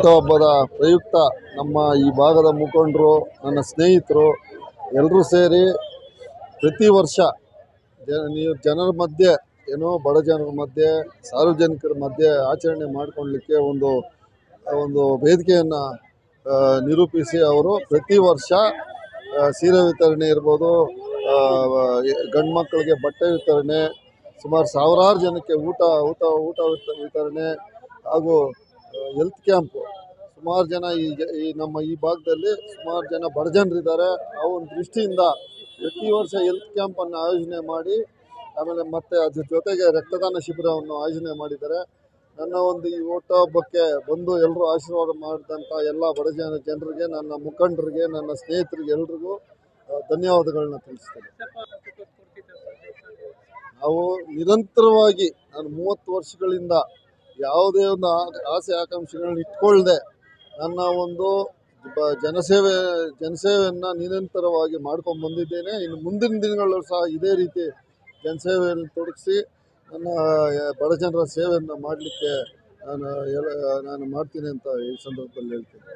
ಹುಟ್ಟುಹಬ್ಬದ ಪ್ರಯುಕ್ತ ನಮ್ಮ ಈ ಭಾಗದ ಮುಖಂಡರು, ನನ್ನ ಸ್ನೇಹಿತರು ಎಲ್ಲರೂ ಸೇರಿ ಪ್ರತಿ ವರ್ಷ ನೀವು ಜನರ ಮಧ್ಯೆ, ಏನೋ ಬಡ ಜನರ ಮಧ್ಯೆ, ಸಾರ್ವಜನಿಕರ ಮಧ್ಯೆ ಆಚರಣೆ ಮಾಡಿಕೊಳ್ಳಿಕ್ಕೆ ಒಂದು ಒಂದು ವೇದಿಕೆಯನ್ನು ನಿರೂಪಿಸಿ ಅವರು ಪ್ರತಿ ವರ್ಷ ಸೀರೆ ವಿತರಣೆ ಇರ್ಬೋದು ಗಂಡು ಮಕ್ಕಳಿಗೆ ಬಟ್ಟೆ ವಿತರಣೆ, ಸುಮಾರು ಸಾವಿರಾರು ಜನಕ್ಕೆ ಊಟ ಊಟ ಊಟ ವಿತರಣೆ ಹಾಗೂ ಹೆಲ್ತ್ ಕ್ಯಾಂಪು ಸುಮಾರು ಜನ ಈ ನಮ್ಮ ಈ ಭಾಗದಲ್ಲಿ ಸುಮಾರು ಜನ ಬಡ ಜನರಿದ್ದಾರೆ ಒಂದು ದೃಷ್ಟಿಯಿಂದ ಪ್ರತಿ ವರ್ಷ ಹೆಲ್ತ್ ಕ್ಯಾಂಪನ್ನು ಆಯೋಜನೆ ಮಾಡಿ, ಆಮೇಲೆ ಮತ್ತೆ ಅದ್ರ ಜೊತೆಗೆ ರಕ್ತದಾನ ಶಿಬಿರವನ್ನು ಆಯೋಜನೆ ಮಾಡಿದ್ದಾರೆ. ನನ್ನ ಒಂದು ಈ ಓಟ ಹಬ್ಬಕ್ಕೆ ಬಂದು ಎಲ್ಲರೂ ಆಶೀರ್ವಾದ ಮಾಡಿದಂಥ ಎಲ್ಲ ಬಡ ಜನ ಜನರಿಗೆ, ನನ್ನ ಮುಖಂಡರಿಗೆ, ನನ್ನ ಸ್ನೇಹಿತರಿಗೆ ಎಲ್ರಿಗೂ ಧನ್ಯವಾದಗಳನ್ನ ತಿಳಿಸ್ತೇನೆ. ನಾವು ನಿರಂತರವಾಗಿ ನಾನು ಮೂವತ್ತು ವರ್ಷಗಳಿಂದ ಯಾವುದೇ ಒಂದು ಆಸೆ, ಆಕಾಂಕ್ಷೆಗಳನ್ನ ಇಟ್ಕೊಳ್ಳದೆ ನನ್ನ ಒಂದು ಜನಸೇವೆ, ಜನಸೇವೆಯನ್ನು ನಿರಂತರವಾಗಿ ಮಾಡ್ಕೊಂಡು ಬಂದಿದ್ದೇನೆ. ಇನ್ನು ಮುಂದಿನ ದಿನಗಳಲ್ಲೂ ಸಹ ಇದೇ ರೀತಿ ಜನಸೇವೆಯನ್ನು ತೊಡಗಿಸಿ, ನನ್ನ ಬಡ ಜನರ ಸೇವೆಯನ್ನು ಮಾಡಲಿಕ್ಕೆ ನಾನು ಎಲ್ಲ ನಾನು ಮಾಡ್ತೀನಿ ಅಂತ ಈ ಸಂದರ್ಭದಲ್ಲಿ ಹೇಳ್ತೀನಿ.